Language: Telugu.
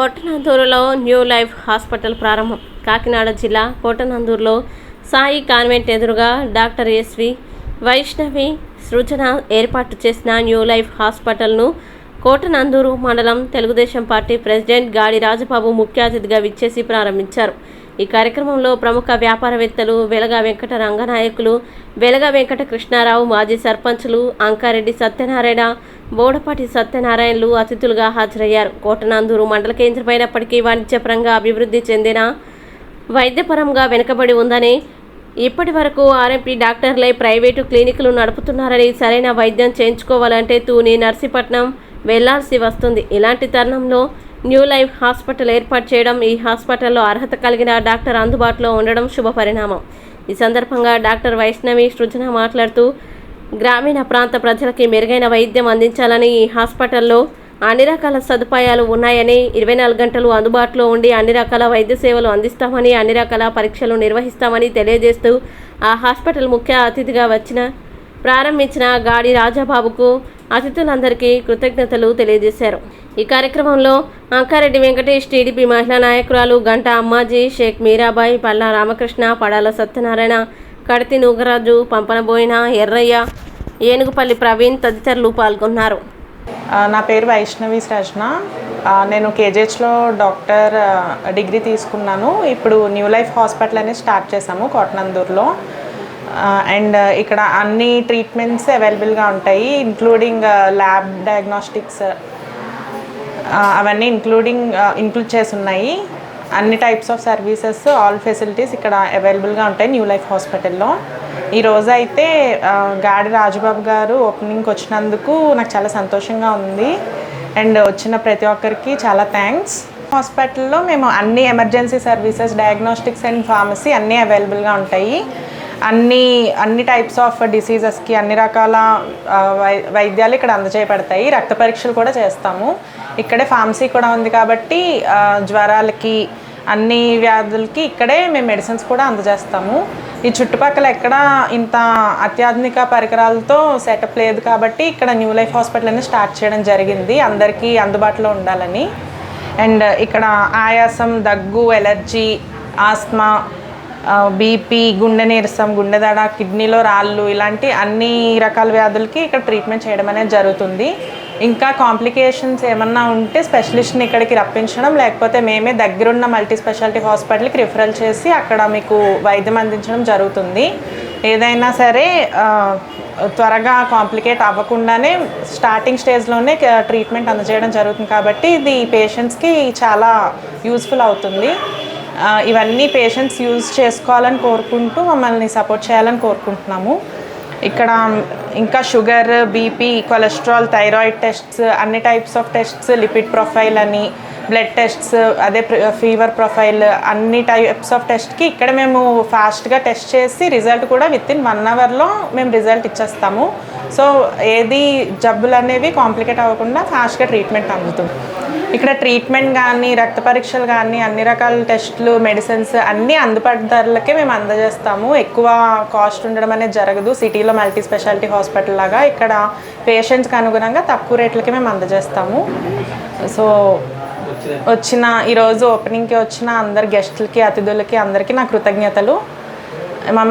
కోటనందూరులో న్యూ లైఫ్ హాస్పిటల్ ప్రారంభం. కాకినాడ జిల్లా కోటనందూరులో సాయి కాన్వెంట్ ఎదురుగా డాక్టర్ ఎస్వి వైష్ణవి సృజన ఏర్పాటు చేసిన న్యూ లైఫ్ హాస్పిటల్ను కోటనందూరు మండలం తెలుగుదేశం పార్టీ ప్రెసిడెంట్ గాడి రాజబాబు ముఖ్య అతిథిగా విచ్చేసి ప్రారంభించారు. ఈ కార్యక్రమంలో ప్రముఖ వ్యాపారవేత్తలు వెలగ వెంకట రంగనాయకులు వెలగ వెంకట కృష్ణారావు మాజీ సర్పంచ్లు అంకారెడ్డి సత్యనారాయణ బోడపాటి సత్యనారాయణలు అతిథులుగా హాజరయ్యారు. కోటనందూరు మండల కేంద్రమైనప్పటికీ వాణిజ్యపరంగా అభివృద్ధి చెందిన వైద్యపరంగా వెనుకబడి ఉందని ఇప్పటి వరకు ఆర్ఎంపీ డాక్టర్లే ప్రైవేటు క్లినిక్లు నడుపుతున్నారని సరైన వైద్యం చేయించుకోవాలంటే తూని నర్సీపట్నం వెళ్ళాల్సి వస్తుంది. ఇలాంటి తరుణంలో న్యూ లైఫ్ హాస్పిటల్ ఏర్పాటు చేయడం ఈ హాస్పిటల్లో అర్హత కలిగిన డాక్టర్ అందుబాటులో ఉండడం శుభ పరిణామం. ఈ సందర్భంగా డాక్టర్ వైష్ణవి సృజన మాట్లాడుతూ గ్రామీణ ప్రాంత ప్రజలకి మెరుగైన వైద్యం అందించాలని ఈ హాస్పిటల్లో అన్ని రకాల సదుపాయాలు ఉన్నాయని ఇరవై నాలుగు గంటలు అందుబాటులో ఉండి అన్ని రకాల వైద్య సేవలు అందిస్తామని అన్ని రకాల పరీక్షలు నిర్వహిస్తామని తెలియజేస్తూ ఆ హాస్పిటల్ ముఖ్య అతిథిగా వచ్చిన ప్రారంభించిన గాడి రాజాబాబుకు అతిథులందరికీ కృతజ్ఞతలు తెలియజేశారు. ఈ కార్యక్రమంలో అంకారెడ్డి వెంకటేష్ టీడీపీ మహిళా నాయకురాలు గంట అమ్మాజీ షేక్ మీరాబాయి పల్లా రామకృష్ణ పడాల సత్యనారాయణ కడతి నూగరాజు పంపనబోయిన ఎర్రయ్య ఏనుగుపల్లి ప్రవీణ్ తదితరులు పాల్గొన్నారు. నా పేరు వైష్ణవి సృజన నేను కేజీహెచ్లో డాక్టర్ డిగ్రీ తీసుకున్నాను. ఇప్పుడు న్యూ లైఫ్ హాస్పిటల్ అనేది స్టార్ట్ చేశాము కోటనందూరులో. అండ్ ఇక్కడ అన్ని ట్రీట్మెంట్స్ అవైలబుల్గా ఉంటాయి ఇంక్లూడింగ్ ల్యాబ్ డయాగ్నోస్టిక్స్ అవన్నీ ఇంక్లూడింగ్ ఇంక్లూడ్ చేసి ఉన్నాయి. అన్ని types of services all facilities ఇక్కడ అవైలబుల్గా ఉంటాయి న్యూ లైఫ్ హాస్పిటల్లో ఈ రోజు అయితే గాడి రాజుబాబు గారు ఓపెనింగ్కి వచ్చినందుకు నాకు చాలా సంతోషంగా ఉంది. అండ్ వచ్చిన ప్రతి ఒక్కరికి చాలా థ్యాంక్స్ హాస్పిటల్లో మేము అన్ని emergency services diagnostics and pharmacy అన్నీ అవైలబుల్గా ఉంటాయి. అన్ని అన్ని టైప్స్ ఆఫ్ డిసీజెస్కి అన్ని రకాల వై వైద్యాలు ఇక్కడ అందజేయబడతాయి రక్త పరీక్షలు కూడా చేస్తాము. ఇక్కడే ఫార్మసీ కూడా ఉంది కాబట్టి జ్వరాలకి అన్ని వ్యాధులకి ఇక్కడే మేము మెడిసిన్స్ కూడా అందజేస్తాము. ఈ చుట్టుపక్కల ఎక్కడ ఇంత అత్యాధునిక పరికరాలతో సెటప్ లేదు కాబట్టి ఇక్కడ న్యూ లైఫ్ హాస్పిటల్ అనేది స్టార్ట్ చేయడం జరిగింది. అందరికీ అందుబాటులో ఉండాలని. అండ్ ఇక్కడ ఆయాసం దగ్గు ఎలర్జీ ఆస్మా బీపీ గుండె నీరసం గుండెదడ కిడ్నీలో రాళ్ళు ఇలాంటి అన్ని రకాల వ్యాధులకి ఇక్కడ ట్రీట్మెంట్ చేయడం అనేది జరుగుతుంది. ఇంకా కాంప్లికేషన్స్ ఏమన్నా ఉంటే స్పెషలిస్ట్ని ఇక్కడికి రప్పించడం లేకపోతే మేమే దగ్గరున్న మల్టీ స్పెషాలిటీ హాస్పిటల్కి రిఫరల్ చేసి అక్కడ మీకు వైద్యం అందించడం జరుగుతుంది. ఏదైనా సరే త్వరగా కాంప్లికేట్ అవ్వకుండానే స్టార్టింగ్ స్టేజ్లోనే ట్రీట్మెంట్ అందజేయడం జరుగుతుంది. కాబట్టి ఇది పేషెంట్స్కి చాలా యూస్ఫుల్ అవుతుంది. ఇవన్నీ పేషెంట్స్ యూజ్ చేసుకోవాలని కోరుకుంటూ మమ్మల్ని సపోర్ట్ చేయాలని కోరుకుంటున్నాము. ఇక్కడ ఇంకా sugar BP cholesterol thyroid tests అన్ని types of tests lipid profile అని బ్లడ్ టెస్ట్స్ అదే ఫీవర్ ప్రొఫైల్ అన్ని టైప్స్ ఆఫ్ టెస్ట్కి ఇక్కడ మేము ఫాస్ట్గా టెస్ట్ చేసి రిజల్ట్ కూడా విత్ ఇన్ వన్ అవర్లో మేము రిజల్ట్ ఇచ్చేస్తాము. సో ఏది జబ్బులు అనేవి కాంప్లికేట్ అవ్వకుండా ఫాస్ట్గా ట్రీట్మెంట్ అందుతుంది. ఇక్కడ ట్రీట్మెంట్ కానీ రక్త పరీక్షలు కానీ అన్ని రకాల టెస్టులు మెడిసిన్స్ అన్నీ అందుబాటు ధరలకే మేము అందజేస్తాము. ఎక్కువ కాస్ట్ ఉండడం అనేది జరగదు. సిటీలో మల్టీ స్పెషాలిటీ హాస్పిటల్ లాగా ఇక్కడ పేషెంట్స్కి అనుగుణంగా తక్కువ రేట్లకే మేము అందజేస్తాము. సో వచ్చిన? ఈరోజు ఓపెనింగ్కి వచ్చిన అందరు గెస్టులకి అతిథులకి అందరికీ నా కృతజ్ఞతలు. మమ్మల్ని